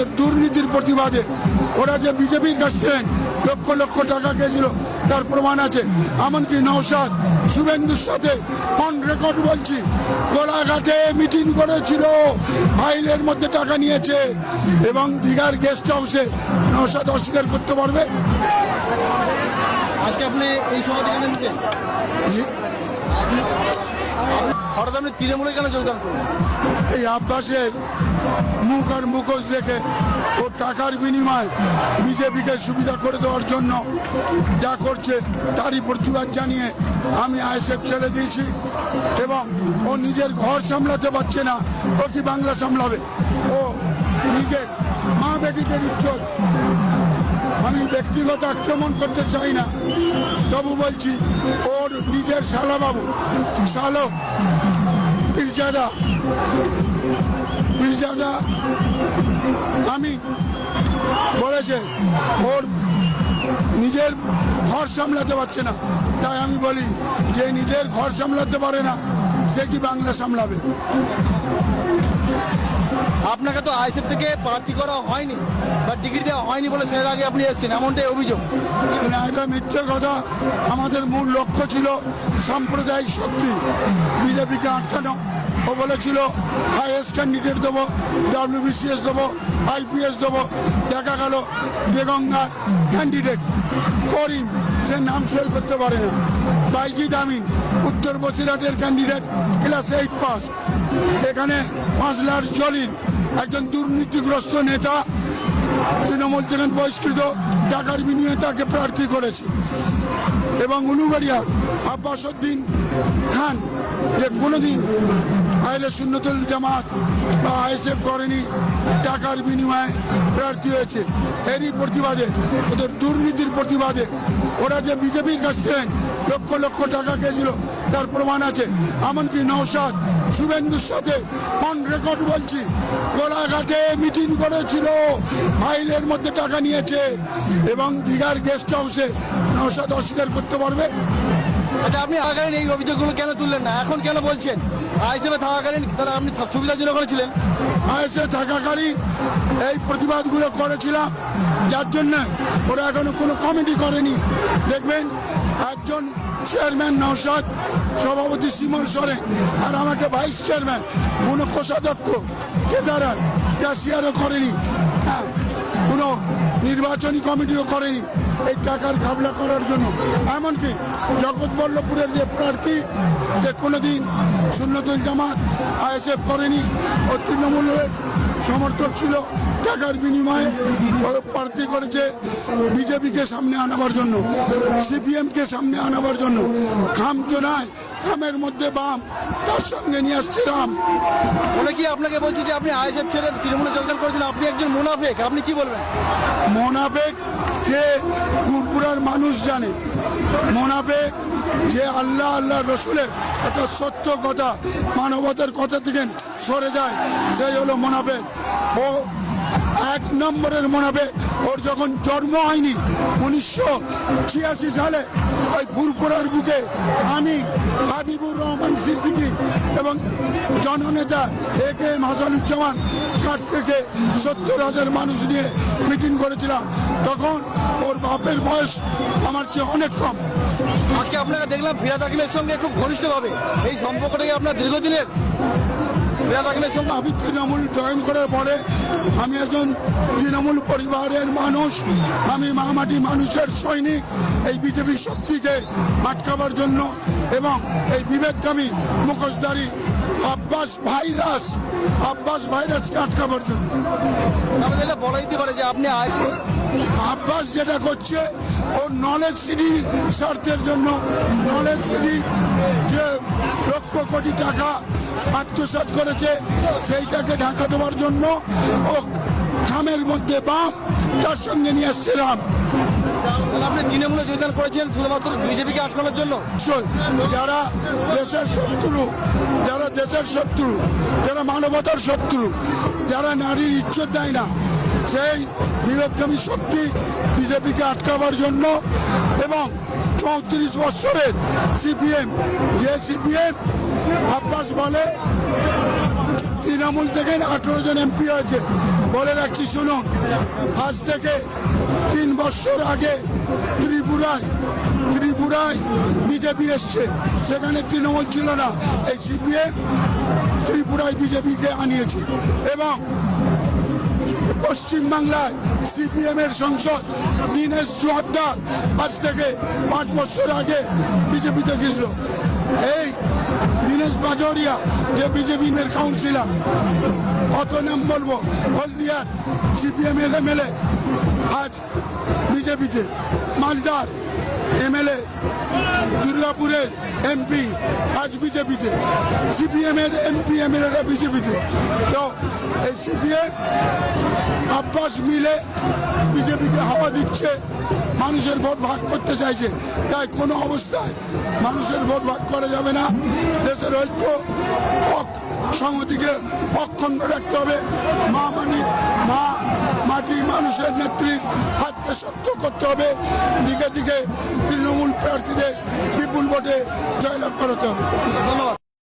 ওদের দুর্নীতির প্রতিবাদে ওরা যে বিজেপির কাছ থেকে লক্ষ লক্ষ টাকা খেয়েছিল তার প্রমাণ আছে। এমনকি নৌসাদ শুভেন্দুর সাথে অন রেকর্ড বলছি কোলাঘাটে মিটিং করেছিল ফাইলের মধ্যে টাকা নিয়েছে এবং দীঘার গেস্ট হাউসে নৌসাদ অস্বীকার করতে পারবে। আজকে আপনি এই সভা থেকে জি। হঠাৎ আপনি তৃণমূলে কেন যোগদান করলেন? এই আব্বাসের মুখ আর মুখোশ দেখে ও টাকার বিনিময়ে বিজেপিকে সুবিধা করে দেওয়ার জন্য যা করছে তারই প্রতিবাদ জানিয়ে আমি আইএসএফ ছেড়ে দিয়েছি এবং ও নিজের ঘর সামলাতে পারছে না, ও কি বাংলা সামলাবে? ও নিজের মা বেটিদের ইজ্জত আমি ব্যক্তিগত আক্রমণ করতে চাই না। তবু বলছি, ওর নিজের শালাবাবু শালক পীরজাদা পীরজাদা, আমি বলেছে, ওর নিজের ঘর সামলাতে পারছে না। তাই আমি বলি, যে নিজের ঘর সামলাতে পারে না, সে কি বাংলা সামলাবে? আপনাকে তো আইসিএফ থেকে প্রার্থী করা হয়নি, বা টিকিট দেওয়া হয়নি বলে সেটার আগে আপনি এসেছেন, এমনটাই অভিযোগ। না এটা মিথ্যে কথা, আমাদের মূল লক্ষ্য ছিল সাম্প্রদায়িক শক্তি। বিজেপিকে আটকানো। ও বলেছিল, আইএস ক্যান্ডিডেট দেবো, ডাব্লিউবিসিএস দেবো, আইপিএস দেবো, দেখা গেল দেগঙ্গার ক্যান্ডিডেট করিম। সে নাম সই করতে পারে না। বাইজিদ আমিন, উত্তর বসিরহাটের ক্যান্ডিডেট ক্লাস এইট পাস এখানে পাঁচলার জলিল, একজন দুর্নীতিগ্রস্ত নেতা, তৃণমূল থেকে বহিষ্কৃত, টাকার বিনিময়ে তাকে প্রার্থী করেছে। এবং উলুবাড়িয়ার আব্বাসুদ্দিন খান যে কোনোদিন আইলে সুন্নতুল জামাত বা আইএসএফ করেনি, টাকার বিনিময়ে প্রার্থী হয়েছে। এরই প্রতিবাদে, ওদের দুর্নীতির প্রতিবাদে ওরা যে বিজেপির কাছ থেকে লক্ষ লক্ষ টাকা খেয়েছিল, তার প্রমাণ আছে। এমনকি নৌসাদ শুভেন্দুর সাথে অন রেকর্ড বলছি কোলাঘাটে মিটিং করেছিল, ফাইলের মধ্যে টাকা নিয়েছে এবং দীঘার গেস্ট হাউসে নৌসাদ অস্বীকার করতে পারবে? আচ্ছা আপনি আগামী এই অভিযোগগুলো কেন তুললেন না? এখন কেন বলছেন? আইসিএফে থাকাকালীন তারা আপনি সুবিধার জন্য করেছিলেন। আইএসএ থাকাকালীন এই প্রতিবাদগুলো করেছিলাম। যার জন্য ওরা এখনও কোনো কমিটি করেনি। দেখবেন একজন চেয়ারম্যান নৌসাদ সভাপতি সিমন সরেন আর আমাকে ভাইস চেয়ারম্যান কোনো কোষাধ্যক্ষ, ট্রেজারার, ক্যাশিয়ারও করেনি। হ্যাঁ কোনো নির্বাচনী কমিটিও করেনি। এই টাকার ঘাবলা করার জন্য। এমনকি জগৎবল্লভপুরের যে প্রার্থী সে কোনোদিন সুন্নতুল জামাত আইএসএফ করেনি ও তৃণমূলের সমর্থক ছিল। টাকার বিনিময়ে প্রার্থী করেছে বিজেপিকে সামনে আনাবার জন্য সিপিএমকে সামনে আনাবার জন্য। খাম তো নয় খামের মধ্যে বাম তার সঙ্গে নিয়ে আসছে রাম। ওরা কি আপনাকে বলছি যে আপনি আইএসএফ ছেড়ে তৃণমূলে যোগদান করেছেন? আপনি একজন মুনাফেক আপনি কি বলবেন? মোনাফেক কে পুরপুরার মানুষ জানে মোনাফেক যে আল্লাহ আল্লাহ রসুলের অর্থাৎ সত্য কথা, মানবতার কথা থেকে সরে যায়, সেই হলো মোনাফেক ও এক নম্বরের মোনাফেক ওর যখন জন্ম হয়নি, উনিশশো ছিয়াশি সালে ওই ফুরপুরার বুকে আমি হাবিবুর রহমান সিদ্দিকী এবং জননেতা এ কে এম হাসানুজ্জামান ষাট থেকে সত্তর হাজার মানুষ নিয়ে মিটিং করেছিলাম। তখন ওর বাপের বয়স আমার চেয়ে অনেক কম। আজকে আপনারা দেখলাম ফিরাদ আকিমের সঙ্গে খুব ঘনিষ্ঠভাবে। এই সম্পর্কটাকে আপনার দীর্ঘদিনের হাকিমের সঙ্গে আমি তৃণমূল জয়েন করার পরে আমি একজন তৃণমূল পরিবারের মানুষ আমি মামাটি মানুষের সৈনিক এই বিজেপি শক্তিকে আটকাবার জন্য এবং এই বিভেদকামী মুখোশধারী আব্বাস ভাইরাস আব্বাস ভাইরাসকে আটকাবার জন্য। এটা বলা যেতে পারে যে আপনি আব্বাস যেটা করছে ও নলেজ সিটি স্বার্থের জন্য নলেজ সিটি যে লক্ষ কোটি টাকা আত্মসাৎ করেছে। সেইটাকে ঢাকা দেওয়ার জন্য ও খামের মধ্যে বাম তার সঙ্গে নিয়ে আসছে রাম। আপনি তৃণমূলে যোগদান করেছেন শুধুমাত্র বিজেপিকে আটকানোর জন্য? যারা দেশের শত্রু যারা দেশের শত্রু যারা মানবতার শত্রু যারা নারীর ইজ্জত দেয় না সেই বিভেদকামী শক্তি বিজেপিকে আটকাবার জন্য এবং চৌত্রিশ বছরের সিপিএম, যে সিপিএম আব্বাস বলে, তৃণমূল থেকে আঠেরো জন এমপি হয়েছে। বলে রাখছি, শুনুন, আজ থেকে তিন বছর আগে ত্রিপুরায় ত্রিপুরায় বিজেপি এসছে। সেখানে তৃণমূল ছিল না। এই সিপিএম ত্রিপুরায় বিজেপিকে আনিয়েছে। এবং পশ্চিমবাংলায় সিপিএম এর সংসদ দীনেশ জোয়ারদার আজ থেকে পাঁচ বছর আগে বিজেপিতে গেছিল। এই দীনেশ বাজরিয়া যে বিজেপি এর কাউন্সিলর, কত নাম বলব? হলদিয়ার সিপিএম এর এমএলএ আজ বিজেপিতে, মালদার এমএলএ, দুর্গাপুরের এমপি আজ বিজেপিতে সিপিএম এর এমপি এমএলএরা বিজেপিতে। তো এই সিপিএম আব্বাস মিলে বিজেপিকে হাওয়া দিচ্ছে, মানুষের ভোট ভাগ করতে চাইছে। তাই কোনো অবস্থায় মানুষের ভোট ভাগ করা যাবে না। দেশের ঐক্য সংহতিকে অক্ষুণ্ণ রাখতে হবে। মা মানি মা, মাটি মানুষের নেত্রীর হাতকে শক্ত করতে হবে। দিকে দিকে তৃণমূল প্রার্থীদের বিপুল ভোটে জয়লাভ করাতে হবে।